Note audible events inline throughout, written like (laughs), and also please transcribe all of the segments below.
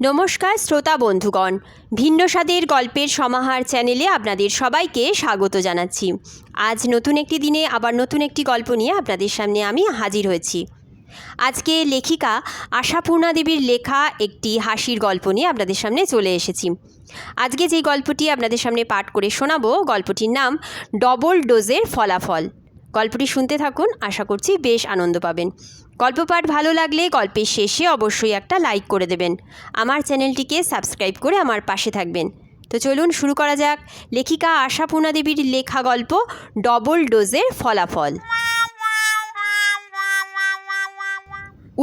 নমস্কার শ্রোতা বন্ধুগণ, ভিন্ন স্বাদের গল্পের সমাহার চ্যানেলে আপনাদের সবাইকে স্বাগত জানাচ্ছি। আজ নতুন একটি দিনে আবার নতুন একটি গল্প নিয়ে আপনাদের সামনে আমি হাজির হয়েছি। আজকে লেখিকা আশাপূর্ণা দেবীর লেখা একটি হাসির গল্প নিয়ে আপনাদের সামনে চলে এসেছি। আজকে যেই গল্পটি আপনাদের সামনে পাঠ করে শোনাবো, গল্পটির নাম ডবল ডোজের ফলাফল গল্পটি শুনতে থাকুন, আশা করছি বেশ আনন্দ পাবেন। গল্প পাঠ ভালো লাগলে গল্পের শেষে অবশ্যই একটা লাইক করে দেবেন। আমার চ্যানেলটিকে সাবস্ক্রাইব করে আমার পাশে থাকবেন। তো চলুন শুরু করা যাক। লেখিকা আশাপূর্ণা দেবীর লেখা গল্প ডবল ডোজের ফলাফল।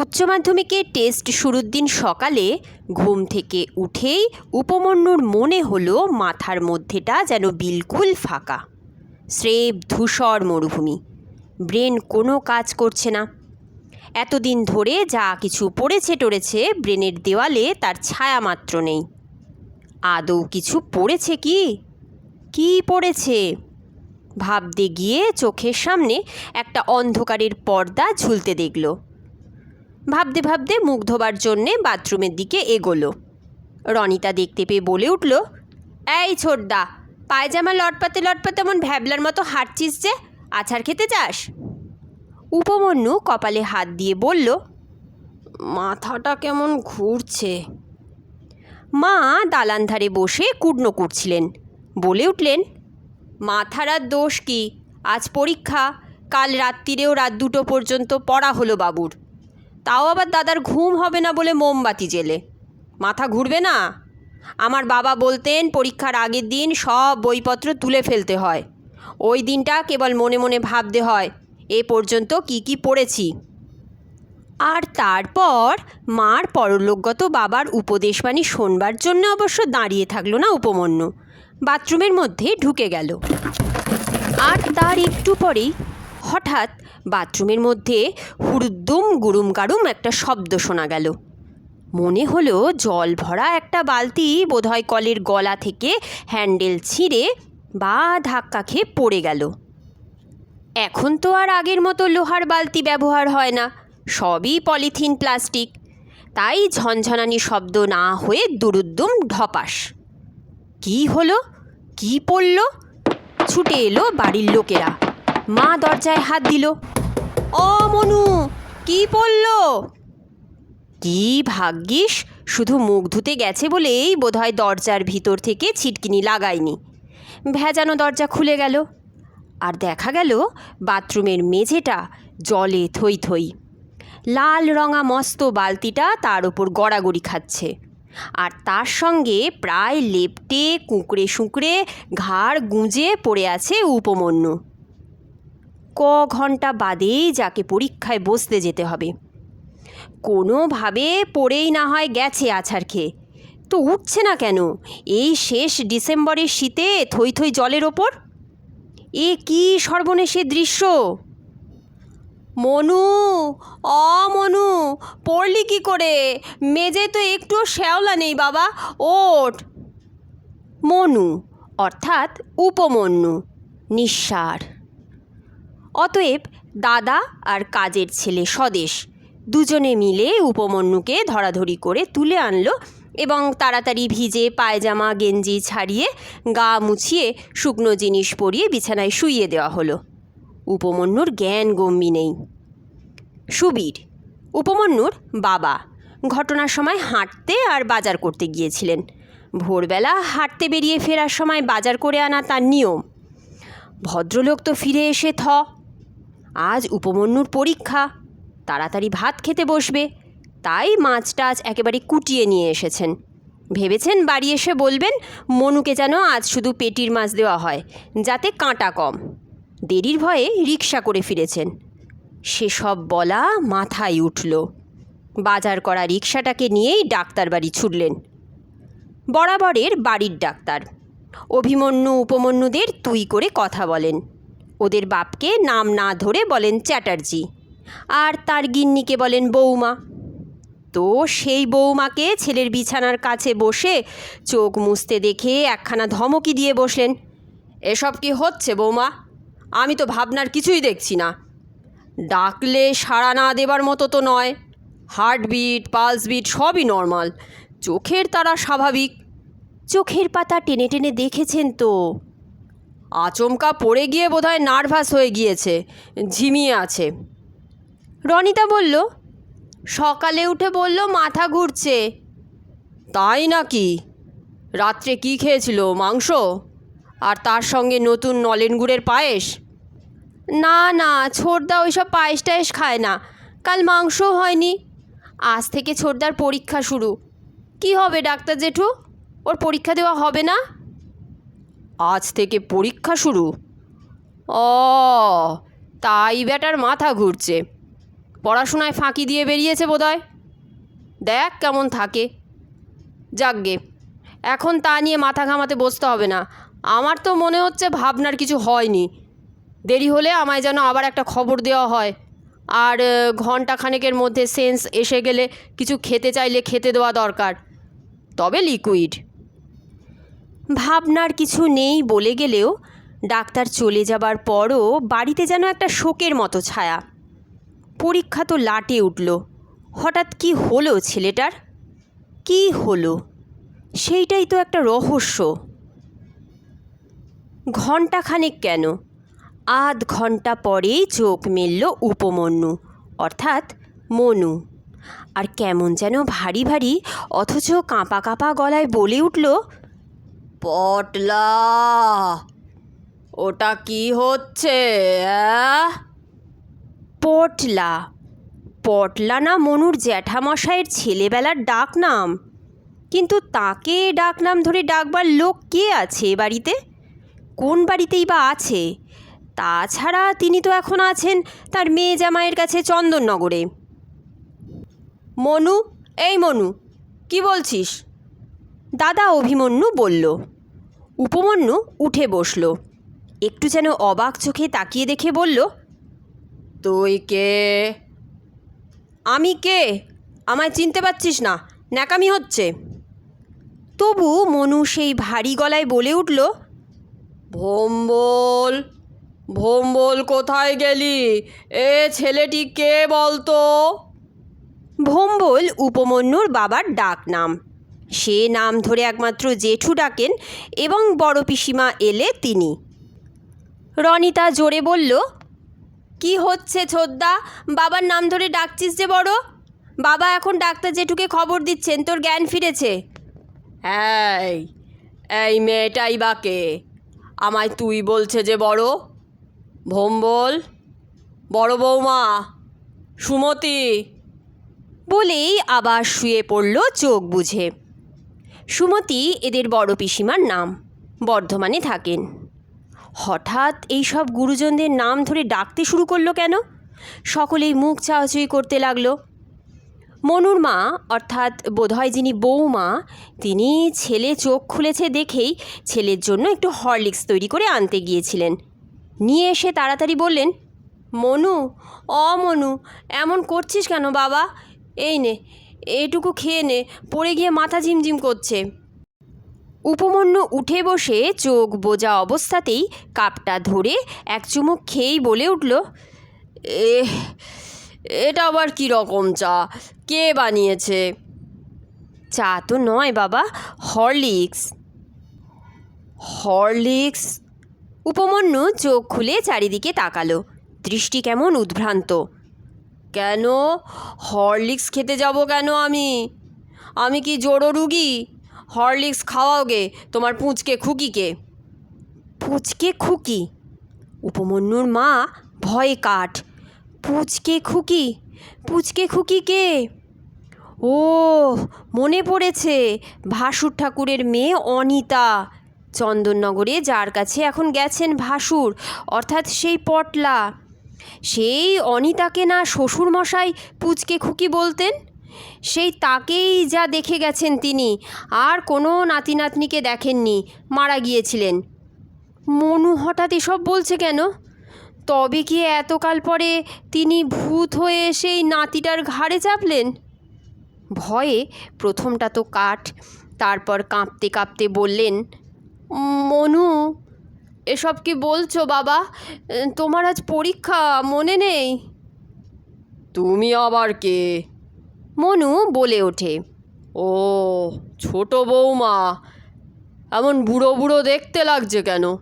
উচ্চ মাধ্যমিকের টেস্ট শুরুর দিন সকালে ঘুম থেকে উঠেই উপমন্যুর মনে হলো মাথার মধ্যেটা যেন বিলকুল ফাঁকা। স্রেব ধূসর মরুভূমি। ব্রেন কোনো কাজ করছে না। এতদিন ধরে যা কিছু পড়েছে টড়েছে ব্রেনের দেওয়ালে তার ছায়া মাত্র নেই। আদৌ কিছু পড়েছে কি? কি পড়েছে? ভাবতে গিয়ে চোখের সামনে একটা অন্ধকারের পর্দা ঝুলতে দেখল। ভাবতে ভাবতে মুখ ধোবার জন্যে বাথরুমের দিকে এগোলো। রনিতা দেখতে পেয়ে বলে উঠল, এই ছোটদা পায়জামা লটপাতে লটপাতে এমন ভ্যাবলার মতো হাঁটছিস যে আছাড় খেতে চাস? উপমন্যু কপালে হাত দিয়ে বলল, মাথাটা কেমন ঘুরছে। মা দালান ধারে বসে কুটনো কুটছিলেন বলে উঠলেন, মাথার আর দোষ কি? আজ পরীক্ষা, কাল রাত্রিরেও রাত দুটো পর্যন্ত পড়া হলো বাবুর। তাও আবার দাদার ঘুম হবে না বলে মোমবাতি জেলে মাথা ঘুরবে না? আমার বাবা বলতেন, পরীক্ষার আগের দিন সব বইপত্র তুলে ফেলতে হয়। ওই দিনটা কেবল মনে মনে ভাবতে হয়, এ পর্যন্ত কি কি পড়েছি। আর তারপর মার পরলোকগত বাবার উপদেশবাণী শোনবার জন্য অবশ্য দাঁড়িয়ে থাকল না উপমন্যু। বাথরুমের মধ্যে ঢুকে গেল। আর তার একটু পরেই হঠাৎ বাথরুমের মধ্যে হুড়ুদ্দুম গুরুম গারুম একটা শব্দ শোনা গেল। মনে হলো জল ভরা একটা বালতি বোধহয় কলের গলা থেকে হ্যান্ডেল ছিঁড়ে বা ধাক্কা খেয়ে পড়ে গেল। এখন তো আর আগের মতো লোহার বালতি ব্যবহার হয় না, সবই পলিথিন, প্লাস্টিক। তাই ঝনঝনানি শব্দ না হয়ে দুরুদ্দুম ঢপাস। কি হলো? কি পড়ল? ছুটে এলো বাড়ির লোকেরা। মা দরজায় হাত দিল। ও মনু, কি পড়ল? কি ভাগ্যিস? শুধু মুখ ধুতে গেছে বলেই বোধহয় দরজার ভিতর থেকে ছিটকিনি লাগায়নি। ভেজানো দরজা খুলে গেল। আর দেখা গেল বাথরুমের মেঝেটা জলে থই থই। লাল রঙা মস্ত বালতিটা তার ওপর গড়াগড়ি খাচ্ছে। আর তার সঙ্গে প্রায় লেপটে, কুঁকড়ে শুঁকড়ে ঘাড় গুঁজে পড়ে আছে উপমন্যু। ক ঘণ্টা বাদেই যাকে পরীক্ষায় বসতে যেতে হবে। কোনোভাবে পড়েই না হয় গেছে আছাড় খেয়ে তো উঠছে না কেন? এই শেষ ডিসেম্বরের শীতে থই থই জলের ওপর? এ কি সর্বনেশের দৃশ্য? মনু, অ মনু, পড়লি কি করে? মেজে তো একটু শ্যাওলা নেই বাবা ওট মনু, অর্থাৎ উপমন্যু, নিঃসার। অতএব দাদা আর কাজের ছেলে স্বদেশ দুজনে মিলে উপমন্যুকে ধরাধরি করে তুলে আনলো এবং তাড়াতাড়ি ভিজে পায়জামা, গেঞ্জি ছাড়িয়ে গা মুছিয়ে শুকনো জিনিস পরিয়ে বিছানায় শুইয়ে দেওয়া হলো। উপমন্যুর জ্ঞান গম্যি নেই। সুবীর, উপমন্যুর বাবা, ঘটনার সময় হাঁটতে আর বাজার করতে গিয়েছিলেন। ভোরবেলা হাঁটতে বেরিয়ে ফেরার সময় বাজার করে আনা তার নিয়ম। ভদ্রলোক তো ফিরে এসে থ। আজ উপমন্যুর পরীক্ষা। তাড়াতাড়ি ভাত খেতে বসবে। তাই মাছ টাছ একেবারে কুটিয়ে নিয়ে এসেছেন। ভেবেছেন বাড়ি এসে বলবেন, মনুকে যেন আজ শুধু পেটির মাছ দেওয়া হয়, যাতে কাঁটা কম। দেরির ভয়ে রিক্সা করে ফিরেছেন। সেসব বলা মাথায় উঠল। বাজার করা রিক্সাটাকে নিয়েই ডাক্তার বাড়ি ছুটলেন। বরাবরের বাড়ির ডাক্তার। অভিমন্যু, উপমন্যুদের তুই করে কথা বলেন। ওদের বাপকে নাম না ধরে বলেন চ্যাটার্জি। আর তার গিন্নিকে বলেন বৌমা তো সেই বৌমাকে ছেলের বিছানার কাছে বসে চোখ মুছতে দেখে একখানা ধমকি দিয়ে বসলেন এসব কি হচ্ছে বৌমা আমি তো ভাবনার কিছুই দেখছি না। ডাকলে সাড়া না দেবার মতো তো নয়। হার্টবিট পালস বিট সবই নর্মাল। চোখের তারা স্বাভাবিক। চোখের পাতা টেনে টেনে দেখেছেন তো। আচমকা পড়ে গিয়ে বোধহয় নার্ভাস হয়ে গিয়েছে ঝিমিয়ে আছে। রনিতা বলল, সকালে উঠে বলল, মাথা ঘুরছে। তাই নাকি? রাত্রে কি খেয়েছিল, মাংস? আর তার সঙ্গে নতুন নলেন গুড়ের পায়েস? না না, ছোটদা ওইসব পায়েস টায়েস খায় না। কাল মাংসও হয়নি। আজ থেকে ছোটদার পরীক্ষা শুরু। কি হবে, ডাক্তার জেঠু? ওর পরীক্ষা দেওয়া হবে না? আজ থেকে পরীক্ষা শুরু? ও, তাই বেটার মাথা ঘুরছে। পড়াশোনায় ফাঁকি দিয়ে বেরিয়েছে বোধহয়। দেখ কেমন থাকে। যাকগে এখন তা নিয়ে মাথা ঘামাতে বসতে হবে না। আমার তো মনে হচ্ছে ভাবনার কিছু হয়নি। দেরি হলে আমায় যেন আবার একটা খবর দেওয়া হয়। আর ঘণ্টা খানেকের মধ্যে সেন্স এসে গেলে কিছু খেতে চাইলে খেতে দেওয়া দরকার। তবে লিকুইড। ভাবনার কিছু নেই বলে গেলেও ডাক্তার চলে যাবার পরও বাড়িতে যেন একটা শোকের মতো ছায়া। পরীক্ষা তো লাটে উঠল। হঠাৎ কি হলো ছেলেটার? কি হলো? সেইটাই তো একটা রহস্য। ঘণ্টাখানেক কেন? আধ ঘণ্টা পরেই চোখ মেলল উপমন্যু, অর্থাৎ মনু। আর কেমন যেন ভারী ভারী, অথচ কাঁপা কাঁপা গলায় বলে উঠল, পটলা! ওটা কি হচ্ছে, অ্যাঁ?" পটলা। পটলা না মনুর জ্যাঠামশাইয়ের ছেলেবেলার ডাক নাম কিন্তু তাকে ডাক নাম ধরে ডাকবার লোক কে আছে এ বাড়িতে? কোন বাড়িতেই বা আছে? তাছাড়া তিনি তো এখন আছেন তার মেয়ে জামাইয়ের কাছে চন্দননগরে। মনু, এই মনু, কি বলছিস? দাদা অভিমন্যু বলল। উপমন্যু উঠে বসল। একটু যেন অবাক চোখে তাকিয়ে দেখে বলল তুই কে? আমি কে? আমায় চিনতে পারছিস না। ন্যাকামি হচ্ছে। তবু মনু সেই ভারী গলায় বলে উঠল, ভোম্বল ভোম্বল কোথায় গেলি? এ ছেলেটি কে বলতো? ভোম্বল উপমন্যুর বাবার ডাক নাম। সে নাম ধরে একমাত্র জেঠু ডাকেন এবং বড় পিসিমা এলে তিনি। রনিতা জোরে বলল কি হচ্ছে ছোদ্দা? বাবার নাম ধরে ডাকছিস যে বড়? বাবা এখন ডাক্তার জেঠুকে খবর দিচ্ছেন তোর জ্ঞান ফিরেছে। এই এই মেয়েটাই বাকে আমায় তুই বলছে যে বড়। ভোম্বল বড় বৌমা। সুমতি। বলেই আবার শুয়ে পড়ল চোখ বুঝে। সুমতি এদের বড় পিসিমার নাম বর্ধমানে থাকেন। হঠাৎ এই সব গুরুজনদের নাম ধরে ডাকতে শুরু করল কেন? সকলেই মুখ চাওয়াচুই করতে লাগল। মনুর মা, অর্থাৎ বোধহয় যিনি বৌমা তিনি ছেলে চোখ খুলেছে দেখেই ছেলের জন্য একটু হরলিক্স তৈরি করে আনতে গিয়েছিলেন। নিয়ে এসে তাড়াতাড়ি বললেন, মনু, অ মনু, এমন করছিস কেন বাবা? এই নে এইটুকু খেয়ে নে, পড়ে গিয়ে মাথা ঝিমঝিম করছে। উপমন্যু উঠে বসে চোখ বোঝা অবস্থাতেই কাপটা ধরে এক চুমুক খেয়েই বলে উঠল এ এটা আবার কী রকম চা? কে বানিয়েছে? চা তো নয় বাবা, হরলিক্স। হরলিক্স? উপমন্যু চোখ খুলে চারিদিকে তাকালো, দৃষ্টি কেমন উদ্ভ্রান্ত। কেন? হরলিক্স খেতে যাব কেন আমি? আমি কি জোড়ো রুগী হরলিক্স খাওয়াওগে তোমার পুঁচকে খুকিকে। পুচকে খুকি? উপমন্যুর মা ভয়ে কাঠ। পুচকে খুকি? পুচকে খুকি কে? ও মনে পড়েছে ভাসুর ঠাকুরের মেয়ে অনিতা। চন্দননগরে যার কাছে এখন গেছেন ভাসুর, অর্থাৎ সেই পটলা। সেই অনিতাকে না শ্বশুরমশাই পুচকে খুকি বলতেন? সেই তাকেই যা দেখে গেছেন তিনি, আর কোনো নাতি নাতনিকে দেখেননি, মারা গিয়েছিলেন। মনু হঠাৎ এসব বলছে কেন? তবে কি এতকাল পরে তিনি ভূত হয়ে সেই নাতিটার ঘাড়ে চাপলেন? ভয়ে প্রথমটা তো কাঠ, তারপর কাঁপতে কাঁপতে বললেন, মনু, এসব কি বলছো বাবা? তোমার আজ পরীক্ষা, মনে নেই? তুমি আবার কে? মনু বলে ওঠে। ও ছোট বৌমা এমন বুড়ো বুড়ো দেখতে লাগছে কেন?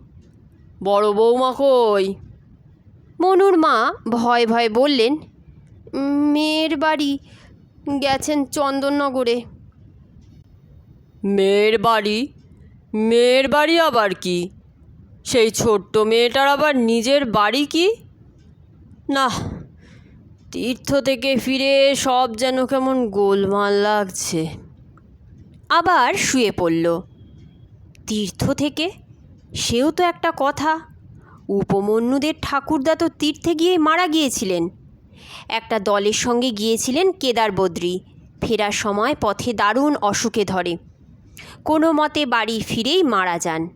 বড় বৌমা কই? মনুর মা ভয় ভয় বললেন মেয়ের বাড়ি গেছেন চন্দননগরে। মেয়ের বাড়ি? মেয়ের বাড়ি আবার কি? সেই ছোট্ট মেয়েটার আবার নিজের বাড়ি কি? না তীর্থ থেকে ফিরে সব যেন কেমন গোলমাল লাগছে। আবার শুয়ে পড়ল। তীর্থ থেকে? সেও তো একটা কথা। উপমন্যুদের ঠাকুরদা তো তীর্থে গিয়ে মারা গিয়েছিলেন। একটা দলের সঙ্গে গিয়েছিলেন কেদার বদ্রী। ফেরার সময় পথে দারুণ অসুখে ধরে। কোনো মতে বাড়ি ফিরেই মারা যান।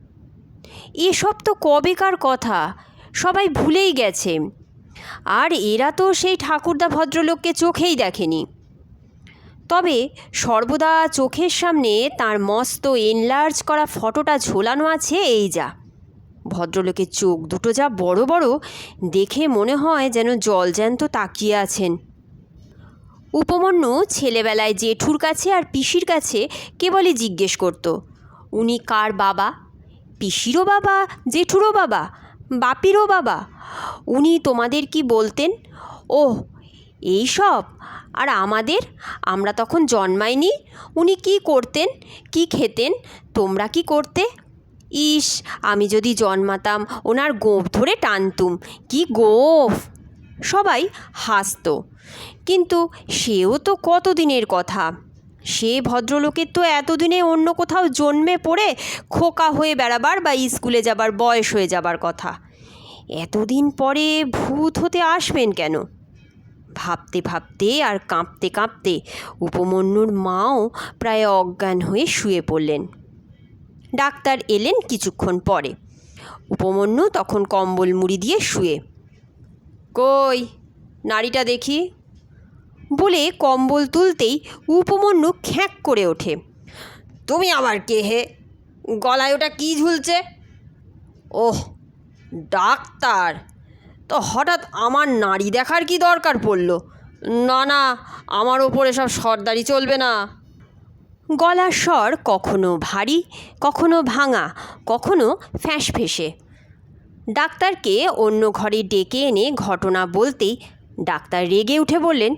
এসব তো কবেকার কথা। সবাই ভুলেই গেছে। আর এরা তো সেই ঠাকুরদা ভদ্রলোককে চোখেই দেখেনি। তবে সর্বদা চোখের সামনে তার মস্ত এনলার্জ করা ফটোটা ঝোলানো আছে এই যা। ভদ্রলোকের চোখ দুটো যা বড় বড়, দেখে মনে হয় যেন জলজ্যান্ত তাকিয়ে আছেন। উপমন্য ছেলেবেলায় জেঠুর কাছে আর পিসির কাছে কেবলই জিজ্ঞেস করতো, উনি কার বাবা? পিসিরও বাবা? জেঠুরও বাবা? বাপিরও বাবা। উনি তোমাদের কি বলতেন? ও এই সব। আর আমাদের? আমরা তখন জন্মাইনি। উনি কি করতেন? কি খেতেন? তোমরা কি করতে? ইস, আমি যদি জন্মাতাম, ওনার গোঁফ ধরে টানতুম। কি গোঁফ! সবাই হাসতো। কিন্তু সেও তো কতদিনের কথা? সে ভদ্রলোকের তো এতদিনে অন্য কোথাও জন্মে পড়ে খোকা হয়ে বেড়াবার বা স্কুলে যাবার বয়স হয়ে যাবার কথা। এতদিন পরে ভূত হতে আসবেন কেন? ভাবতে ভাবতে আর কাঁপতে কাঁপতে উপমন্যুর মাও প্রায় অজ্ঞান হয়ে শুয়ে পড়লেন। ডাক্তার এলেন কিছুক্ষণ পরে। উপমন্যু তখন কম্বল মুড়ি দিয়ে শুয়ে। কই, নাড়িটা দেখি। বলে কম্বল তুলতেই উপমন্যু খ্যাঁক করে ওঠে। তুমি আবার কে হে? গলায় ওটা কী ঝুলছে? Oh, doctor! তো হঠাৎ আমার নাড়ি দেখার কি দরকার পড়ল? না না, আমার ওপরে সব সর্দারি চলবে না। গলার স্বর কখনো ভারী, কখনো ভাঙা, কখনো ফ্যাঁস ফেঁসে ডাক্তারকে অন্য ঘরে ডেকে এনে ঘটনা বলতেই ডাক্তার রেগে উঠে বললেন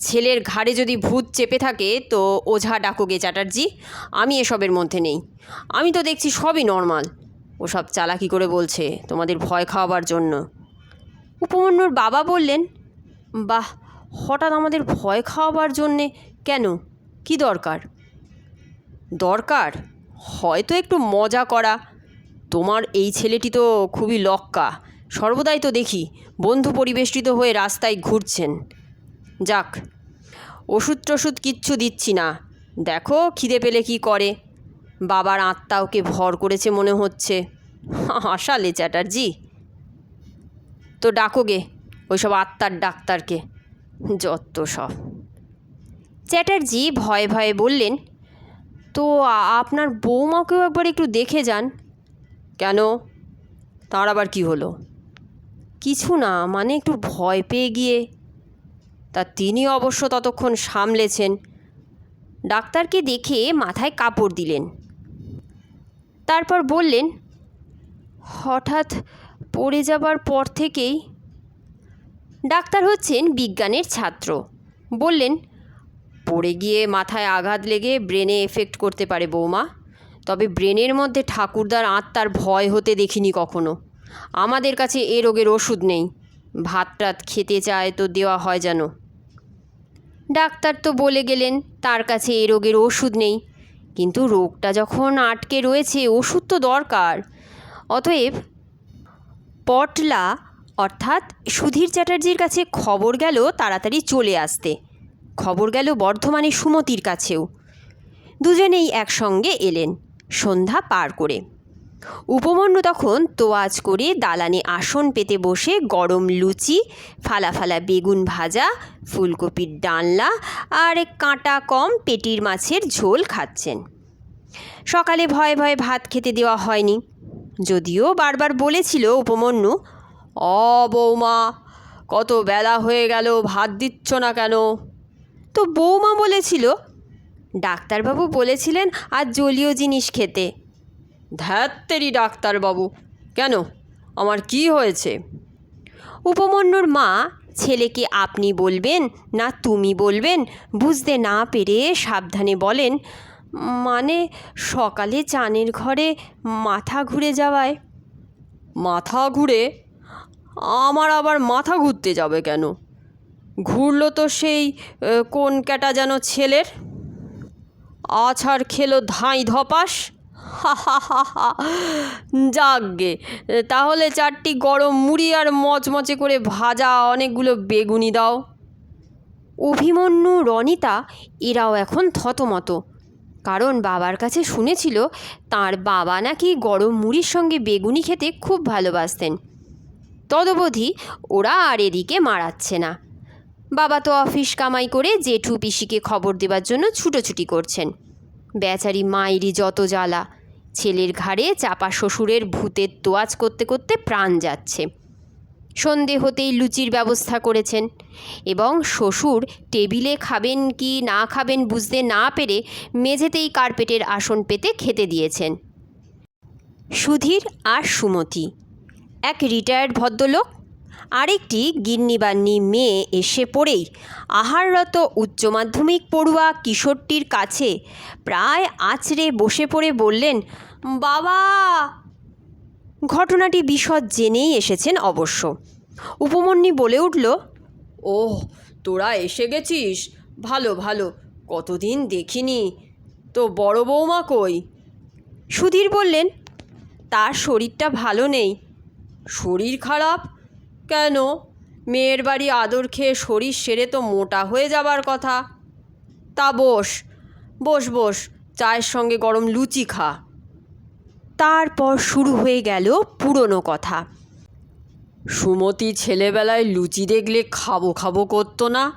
ছেলের ঘাড়ে যদি ভূত চেপে থাকে, তো ওঝা ডাকোগে চ্যাটার্জি। আমি এসবের মধ্যে নেই। আমি তো দেখছি সবই নর্মাল। ওসব চালাকি করে বলছে, তোমাদের ভয় খাওয়াবার জন্য। উপমন্যুর বাবা বললেন, বাহ, হঠাৎ আমাদের ভয় খাওয়াবার জন্যে কেন? কি দরকার? দরকার? হয়তো একটু মজা করা। তোমার এই ছেলেটি তো খুবই লক্কা। সর্বদাই তো দেখি, বন্ধু পরিবেষ্টিত হয়ে রাস্তায় ঘুরছেন। যাক ওষুধ টষুধ কিচ্ছু দিচ্ছি না। দেখো খিদে পেলে কি করে। বাবার আত্মা ওকে ভর করেছে মনে হচ্ছে। হাসালে চ্যাটার্জি। তো ডাকোগে ওইসব আত্মার ডাক্তারকে। যত সব। চ্যাটার্জি ভয়ে ভয়ে বললেন, তো আপনার বৌমাকেও একবার একটু দেখে যান। কেন? তার আবার কি হলো? কিছু না মানে একটু ভয় পেয়ে গিয়ে তা তিনি অবশ্য ততক্ষণ সামলেছেন। ডাক্তারকে দেখে মাথায় কাপড় দিলেন। তারপর বললেন, হঠাৎ পড়ে যাবার পর থেকেই ডাক্তার হচ্ছেন বিজ্ঞানের ছাত্র। বললেন, পড়ে গিয়ে মাথায় আঘাত লেগে ব্রেনে এফেক্ট করতে পারে বৌমা, তবে ব্রেনের মধ্যে ঠাকুরদার আত্মার ভয় হতে দেখিনি কখনো। আমাদের কাছে এ রোগের ওষুধ নেই। ভাত টাত খেতে চায় তো দেওয়া হয় যেন। ডাক্তার তো বলে গেলেন, তার কাছে এ রোগের ওষুধ নেই। কিন্তু রোগটা যখন আটকে রয়েছে, ওষুধ তো দরকার। অতএব পটলা, অর্থাৎ সুধীর চ্যাটার্জির কাছে খবর গেল তাড়াতাড়ি চলে আসতে। খবর গেল বর্ধমানে সুমতির কাছেও। দুজনেই একসঙ্গে এলেন, সন্ধ্যা পার করে। উপমন্যু তখন তোয়াজ করে দালানে আসন পেতে বসে গরম লুচি ফালা ফালা বেগুন ভাজা, ফুলকপির ডালনা আর কাঁটা কম পেটির মাছের ঝোল খাচ্ছেন। সকালে ভয়ে ভয়ে ভাত খেতে দেওয়া হয়নি। যদিও বারবার বলেছিল উপমন্যু, অ বৌমা, কত বেলা হয়ে গেল, ভাত দিচ্ছ না কেন? তো বৌমা বলেছিল, ডাক্তারবাবু বলেছিলেন আর জলীয় জিনিস খেতে। ধ্যাত্তেরি ডাক্তারবাবু। কেন? আমার কি হয়েছে? উপমন্যুর মা, ছেলেকে আপনি বলবেন না তুমি বলবেন, বুঝতে না পেরে সাবধানে বলেন মানে সকালে চানের ঘরে মাথা ঘুরে যাওয়ায়? মাথা ঘুরে? আমার আবার মাথা ঘুরতে যাবে কেন? ঘুরলো তো সেই, কোন ক্যাটা যেন ছেলের? আছাড় খেলো ধাঁই ধপাস। (laughs) যাকগে তাহলে চারটি গরম মুড়ি আর মচমচে করে ভাজা অনেকগুলো বেগুনি দাও। অভিমন্যু, রনিতা, এরাও এখন থতমত। কারণ বাবার কাছে শুনেছিল, তার বাবা নাকি গরম মুড়ির সঙ্গে বেগুনি খেতে খুব ভালোবাসতেন। তদবধি ওরা আর এদিকে মারাচ্ছে না। বাবা তো অফিস কামাই করে জেঠু পিসিকে খবর দেবার জন্য ছুটোছুটি করছেন। বেচারি মায়েরই যত জ্বালা। ছেলের ঘাড়ে চাপা শ্বশুরের ভূতের তোয়াজ করতে করতে প্রাণ যাচ্ছে। সন্ধে হতেই লুচির ব্যবস্থা করেছেন এবং শ্বশুর টেবিলে খাবেন কি না খাবেন বুঝতে না পেরে মেঝেতেই কার্পেটের আসন পেতে খেতে দিয়েছেন। সুধীর আর সুমতি, এক রিটায়ার্ড ভদ্রলোক, আরেকটি গিন্নিবান্নি মেয়ে এসে পড়েই আহাররত উচ্চ মাধ্যমিক পড়ুয়া কিশোরটির কাছে প্রায় আছড়ে বসে পড়ে বললেন বাবা! ঘটনাটি বিশদ জেনেই এসেছেন অবশ্য। উপমন্যী বলে উঠল ওহ তোরা এসে গেছিস? ভালো ভালো কতদিন দেখিনি। তো বড় বৌমা কই? সুধীর বললেন তার শরীরটা ভালো নেই। শরীর খারাপ? কেন? মেয়ের বাড়ি আদর খেয়ে শরীর সেরে তো মোটা হয়ে যাবার কথা। তা বস বস বস চায়ের সঙ্গে গরম লুচি খা। তারপর শুরু হয়ে গেল পুরনো কথা। সুমতি ছেলেবেলায় লুচি দেখলে খাব খাব করতো না।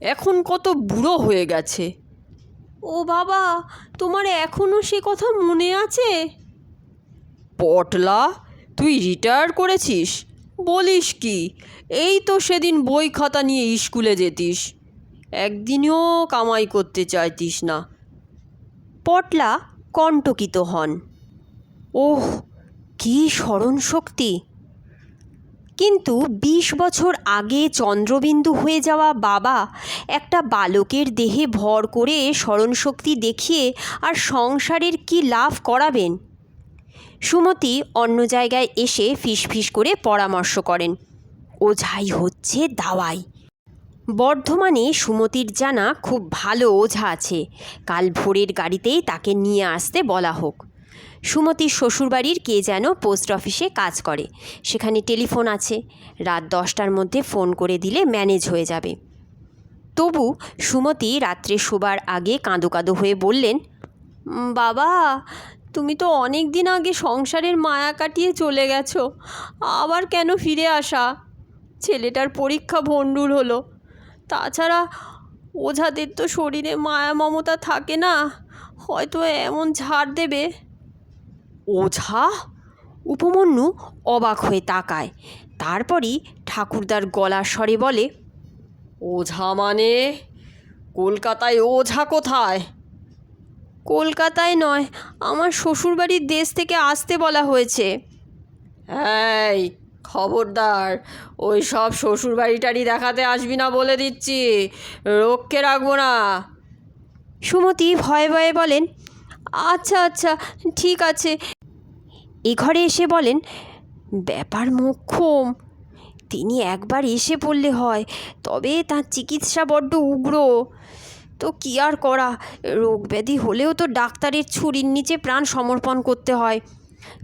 এখন কত বুড়ো হয়ে গেছে। ও বাবা, তোমার এখনও সে কথা মনে আছে? পটলা, তুই রিটায়ার করেছিস? বলিস কি, এই তো সেদিন বই খাতা নিয়ে স্কুলে যেতিস। একদিনও কামাই করতে চাইতিস না। পটলা কণ্টকিত হন। ওহ, কী স্মরণশক্তি। কিন্তু বিশ বছর আগে চন্দ্রবিন্দু হয়ে যাওয়া বাবা একটা বালকের দেহে ভর করে স্মরণশক্তি দেখিয়ে আর সংসারের কি লাভ করাবেন? সুমতি অন্য জায়গায় এসে ফিসফিস করে পরামর্শ করেন। ওঝাই হচ্ছে দাওয়াই। বর্ধমানে সুমতির জানা খুব ভালো ওঝা আছে। কাল ভোরের গাড়িতেই তাকে নিয়ে আসতে বলা হোক। সুমতির শ্বশুরবাড়ির কে যেন পোস্ট অফিসে কাজ করে। সেখানে টেলিফোন আছে। রাত দশটার মধ্যে ফোন করে দিলে ম্যানেজ হয়ে যাবে। তবু সুমতি রাত্রে শোবার আগে কাঁদো কাঁদো হয়ে বললেন বাবা, তুমি তো অনেক দিন আগে সংসারের মায়া কাটিয়ে চলে গেছো। আবার কেন ফিরে আসা? ছেলেটার পরীক্ষা ভণ্ডুল হলো। তাছাড়া ওঝাদের তো শরীরে মায়া মমতা থাকে না। হয়তো এমন ঝাড় দেবে। ওঝা? উপমন্যু অবাক হয়ে তাকায়। তারপরই ঠাকুরদার গলার স্বরে বলে, ওঝা মানে? কলকাতায় ওঝা কোথায়? কলকাতায় নয়, আমার শ্বশুরবাড়ির দেশ থেকে আসতে বলা হয়েছে। এই, খবরদার, ওই সব শ্বশুর বাড়ি টাড়ি দেখাতে আসবি না বলে দিচ্ছি, রক্ষে রাখব না। সুমতি ভয়ে ভয়ে বলেন আচ্ছা আচ্ছা ঠিক আছে এ ঘরে এসে বলেন, ব্যাপার মোক্ষম। তিনি একবার এসে পড়লে হয়, তবে তার চিকিৎসা বড্ড উগ্র। তো কি আর করা? রোগ ব্যাধি হলেও তো ডাক্তারের ছুরির নিচে প্রাণ সমর্পণ করতে হয়।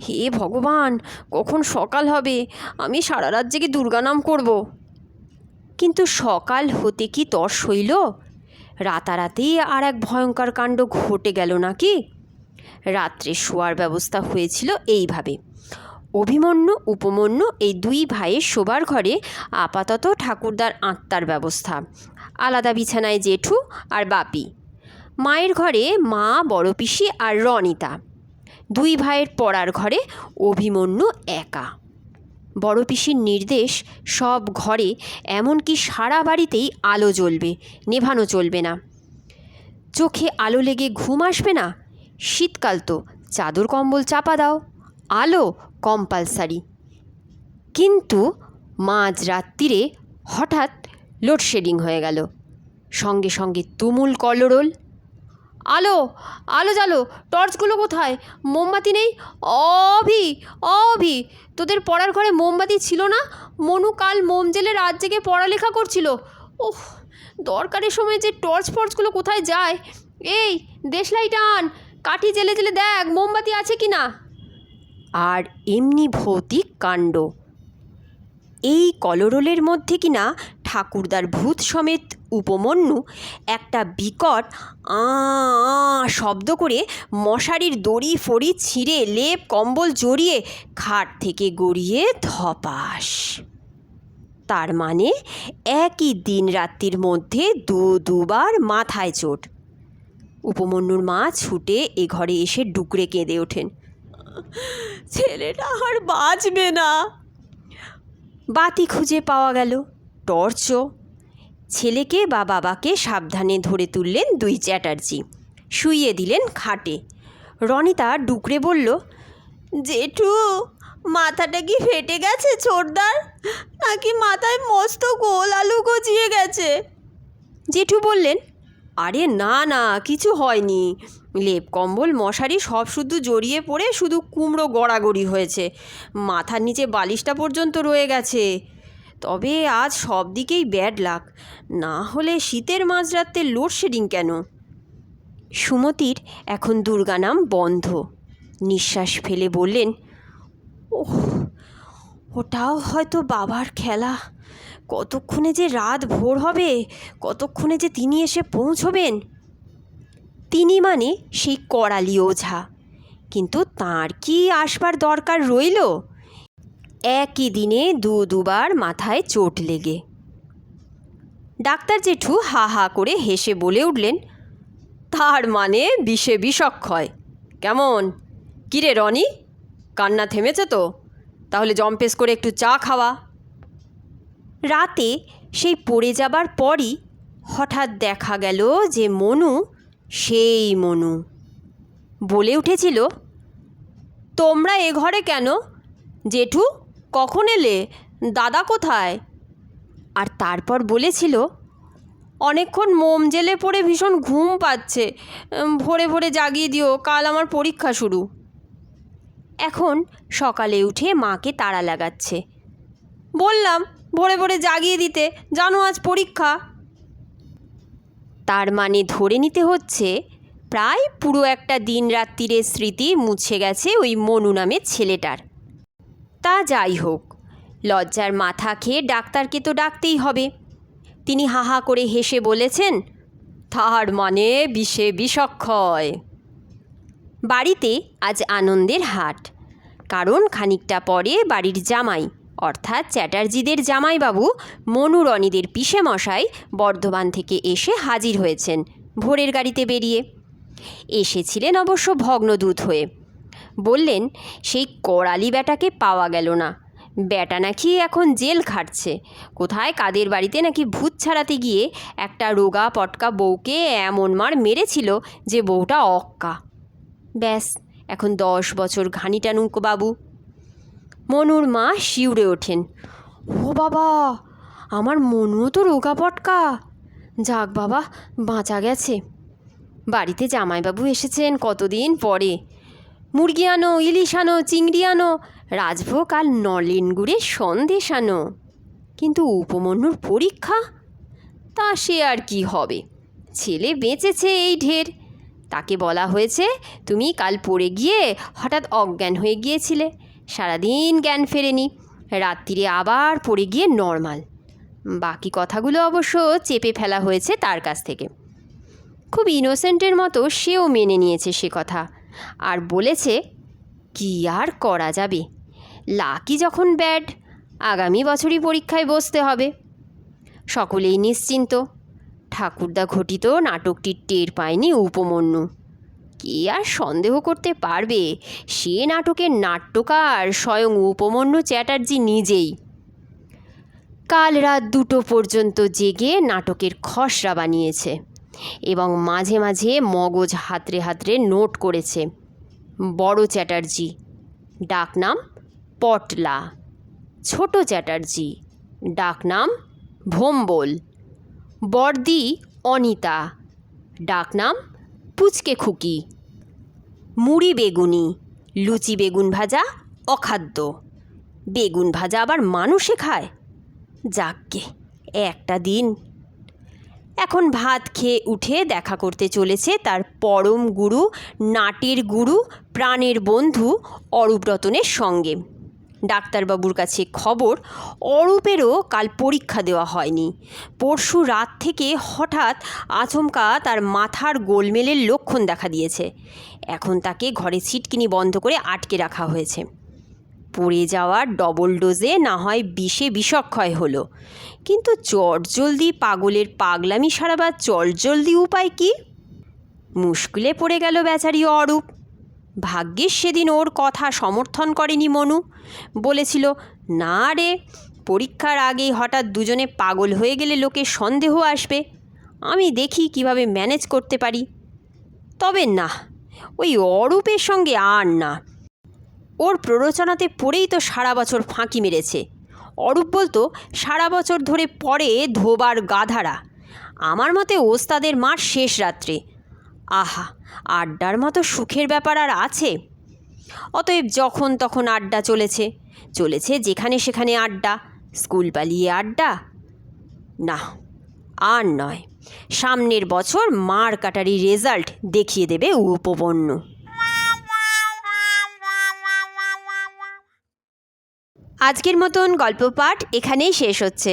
হে ভগবান, কখন সকাল হবে? আমি সারা রাত জেগে দুর্গানাম করব। কিন্তু সকাল হতে কি তর সইল? রাতারাতেই আর এক ভয়ঙ্কর কাণ্ড ঘটে গেল নাকি? রাত্রে শোয়ার ব্যবস্থা হয়েছিল এইভাবে। অভিমন্যু, উপমন্যু এই দুই ভাইয়ের শোবার ঘরে আপাতত ঠাকুরদার আত্মার ব্যবস্থা। আলাদা বিছানায় জেঠু আর বাপি। মায়ের ঘরে মা, বড় পিসি আর রনিতা। দুই ভাইয়ের পড়ার ঘরে অভিমন্যু একা। বড় পিসির নির্দেশ, সব ঘরে এমনকি সারা বাড়িতেই আলো জ্বলবে, নেভানো চলবে না। চোখে আলো লেগে ঘুম আসবে না? শীতকাল তো। চাদর, কম্বল চাপা দাও। আলো কম্পালসারি কিন্তু মাঝ রাত্রিরে হঠাৎ লোডশেডিং হয়ে গেল। সঙ্গে সঙ্গে তুমুল কলরোল। আলো আলো জ্বালো, টর্চগুলো কোথায়? মোমবাতি নেই? অভি অভি। তোদের পড়ার ঘরে মোমবাতি ছিল না? মনু কাল মোম জেলে রাত জেগে পড়ালেখা করছিল। ওহ দরকারের সময় যে টর্চ ফর্চগুলো কোথায় যায়? এই দেশলাইট আন কাঠি জেলে জেলে দেখ, মোমবাতি আছে কি না? আর এমনি ভৌতিক কাণ্ড। এই কলরোলের মধ্যে কি না ঠাকুরদার ভূত সমেত উপমন্যু একটা বিকট আ শব্দ করে মশারির দড়ি ফড়ি ছিঁড়ে, লেপ, কম্বল জড়িয়ে খাট থেকে গড়িয়ে ধপাস। তার মানে একই দিন রাত্রির মধ্যে দু দুবার মাথায় চোট। উপমন্যুর মা ছুটে এ ঘরে এসে ডুকরে কেঁদে ওঠেন। ছেলেটা আর বাঁচবে না। বাতি খুঁজে পাওয়া গেল। টর্চও ছেলেকে বা বাবাকে সাবধানে ধরে তুললেন দুই চ্যাটার্জি। শুইয়ে দিলেন খাটে। রনিতা ডুকরে বলল, জেঠু, মাথাটা কি ফেটে গেছে ছোটদার নাকি মাথায় মস্ত গোল আলু গজিয়ে গেছে? জেঠু বললেন আরে না না, কিছু হয়নি। লেপ কম্বল, মশারি সব শুধু জড়িয়ে পড়ে শুধু কুমড়ো গড়াগড়ি হয়েছে। মাথার নিচে বালিশটা পর্যন্ত রয়ে গেছে। তবে আজ সব দিকেই ব্যাড লাক না হলে শীতের মাঝরাতে লোডশেডিং কেন? সুমতির এখন দুর্গা নাম বন্ধ। নিঃশ্বাস ফেলে বললেন, ওহ, ওটাও হয়তো বাবার খেলা। কতক্ষণে যে রাত ভোর হবে? কতক্ষণে যে তিনি এসে পৌঁছবেন? তিনি মানে সেই করালি ওঝা। কিন্তু তার কি আসবার দরকার রইল? একই দিনে দু দুবার মাথায় চোট লেগে। ডাক্তার জেঠু হা হা করে হেসে বলে উঠলেন, তার মানে বিষে বিষক্ষয় কেমন? কিরে রনি? কান্না থেমেছে তো? তাহলে জম্পেস করে একটু চা খাওয়া। রাতে সেই পড়ে যাবার পরই হঠাৎ দেখা গেল যে মনু, সেই মনু। বলে উঠেছিল, তোমরা এ ঘরে কেন? জেঠু, কখন এলে? দাদা কোথায়? আর তারপর বলেছিল, অনেকক্ষণ মোম জেলে পড়ে ভীষণ ঘুম পাচ্ছে। ভোরে ভোরে জাগিয়ে দিও, কাল আমার পরীক্ষা শুরু। এখন সকালে উঠে মাকে তাড়া লাগাচ্ছে। বললাম ভোরে ভোরে জাগিয়ে দিতে, জানো আজ পরীক্ষা। তার মানে ধরে নিতে হচ্ছে, প্রায় পুরো একটা দিন রাত্রিরের স্মৃতি মুছে গেছে ওই মনু নামের ছেলেটার। তা যাই হোক, লজ্জার মাথা খেয়ে ডাক্তারকে তো ডাকতেই হবে। তিনি হাহা করে হেসে বলেছেন, তার মানে বিষে বিষক্ষয়। বাড়িতে আজ আনন্দের হাট, কারণ খানিকটা পরে বাড়ির জামাই অর্থাৎ চ্যাটার্জিদের জামাইবাবু মনুরণীদের পিসে মশাই বর্ধমান থেকে এসে হাজির হয়েছেন ভোরের গাড়িতে বেরিয়ে। এসেছিলেন অবশ্য ভগ্নদূত হয়ে। বললেন, সেই করালি ব্যাটাকে পাওয়া গেল না। ব্যাটা নাকি এখন জেল খাটছে। কোথায় কাদের বাড়িতে নাকি ভূত ছাড়াতে গিয়ে একটা রোগা পটকা বউকে এমন মার মেরেছিল যে বউটা অক্কা। ব্যাস, এখন দশ বছর ঘানি টানুক বাবু মনুর মা শিউরে ওঠেন। ও বাবা, আমার মনুও তো রোগা পটকা যাক বাবা, বাঁচা গেছে। বাড়িতে জামাইবাবু এসেছেন কতদিন পরে। মুরগি আনো, ইলিশ আনো, চিংড়ি আনো, রাজভোগ আর নলেন গুড়ের সন্দেশ আনো। কিন্তু উপমন্যুর পরীক্ষা? তা সে আর কি হবে? ছেলে বেঁচেছে এই ঢের। তাকে বলা হয়েছে, তুমি কাল পড়ে গিয়ে হঠাৎ অজ্ঞান হয়ে গিয়েছিলে। সারাদিন জ্ঞান ফেরেনি। রাত্রিরে আবার পড়ে গিয়ে নর্মাল। বাকি কথাগুলো অবশ্য চেপে ফেলা হয়েছে তার কাছ থেকে। খুব ইনোসেন্টের মতো সেও মেনে নিয়েছে সে কথা। আর বলেছে, কি আর করা যাবে? লাকি যখন ব্যাড আগামী বছরই পরীক্ষায় বসতে হবে। সকলেই নিশ্চিন্ত। ঠাকুরদা ঘটিত নাটকটির টের পায়নি উপমন্যু। কে আর সন্দেহ করতে পারবে? সে নাটকের নাট্যকার স্বয়ং উপমন্যু চ্যাটার্জি নিজেই। কাল রাত দুটো পর্যন্ত জেগে নাটকের খসড়া বানিয়েছে এবং মাঝে মাঝে মগজ হাতড়ে হাতড়ে নোট করেছে। বড় চ্যাটার্জি, ডাকনাম পটলা। ছোট চ্যাটার্জি, ডাকনাম ভোম্বল। বর্দি অনিতা, ডাকনাম পুচকে খুকি মুড়ি বেগুনি, লুচি বেগুন ভাজা, অখাদ্য। বেগুন ভাজা আবার মানুষে খায়। যাকগে, একটা দিন। এখন ভাত খেয়ে উঠে দেখা করতে চলেছে তার পরম গুরু, নাটের গুরু, প্রাণের বন্ধু অরূপ রতনের সঙ্গে। ডাক্তারবাবুর কাছে খবর, অরূপেরও কাল পরীক্ষা দেওয়া হয়নি। পরশু রাত থেকে হঠাৎ আচমকা তার মাথার গোলমেলের লক্ষণ দেখা দিয়েছে। এখন তাকে ঘরে ছিটকিনি বন্ধ করে আটকে রাখা হয়েছে। পড়ে যাওয়ার ডবল ডোজে না হয় বিষে বিষক্ষয় হলো। কিন্তু চটজলদি পাগলের পাগলামি সারাবার চটজলদি উপায় কি? মুশকিলে পড়ে গেল বেচারি অরূপ। ভাগ্যিস সেদিন ওর কথা সমর্থন করেনি মনু। বলেছিল, না রে, পরীক্ষার আগেই হঠাৎ দুজনে পাগল হয়ে গেলে লোকে সন্দেহ আসবে। আমি দেখি কীভাবে ম্যানেজ করতে পারি। তবে না, ওই অরূপের সঙ্গে আর না। ওর প্ররোচনাতে পড়েই তো সারা বছর ফাঁকি মেরেছে। অরূপ বলতো, সারা বছর ধরে পড়ে ধোবার গাধারা। আমার মতে ওস্তাদের মার শেষ রাত্রে। আহা, আড্ডার মতো সুখের ব্যাপার আর আছে। অতএব যখন তখন আড্ডা চলেছে চলেছে যেখানে সেখানে আড্ডা, স্কুল পালিয়ে আড্ডা। না, আর নয়, সামনের বছর মার কাটারি রেজাল্ট দেখিয়ে দেবে উপপন্ন আজকের মতন গল্প পাঠ এখানেই শেষ হচ্ছে।